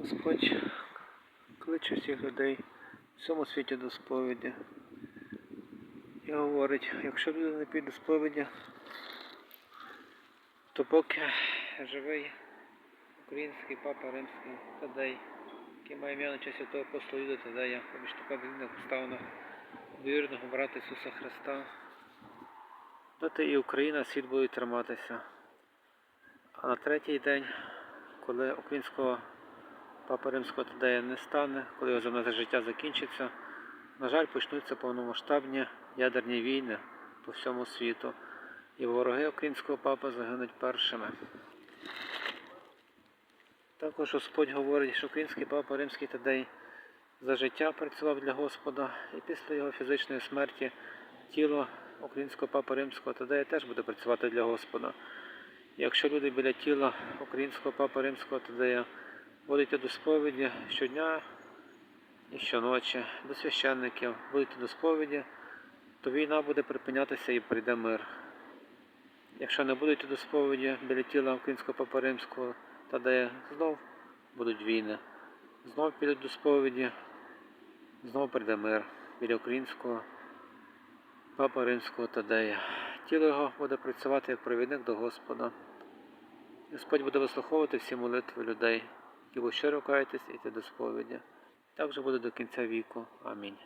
Господь кличе всіх людей в цьому світі до сповіді. І говорить, якщо люди не підуть до сповіді, то поки живий український папа римський Тадей, який має ім'я на честь святого апостола Юда Тадея, поміж різних обставинах вірного брата Ісуса Христа, доти і Україна світ буде триматися. А на третій день, коли українського папа римського Тадея не стане, коли його земне життя закінчиться, на жаль, почнуться повномасштабні ядерні війни по всьому світу. І вороги українського папи загинуть першими. Також Господь говорить, що український папа Римський Тадей за життя працював для Господа, і після його фізичної смерті тіло українського папи Римського Тадея теж буде працювати для Господа. Якщо люди біля тіла українського папи Римського Тадея йти до сповіді щодня і щоночі, до священників, йти до сповіді, то війна буде припинятися і прийде мир. Якщо не йти до сповіді біля тіла українського папи Римського Тадея, знов будуть війни. Знов підуть до сповіді, знов прийде мир біля українського папи Римського Тадея. Тіло його буде працювати як провідник до Господа. Господь буде вислуховувати всі молитви людей, які ви щиро каєтесь іти до сповіді. Так же буде до кінця віку. Амінь.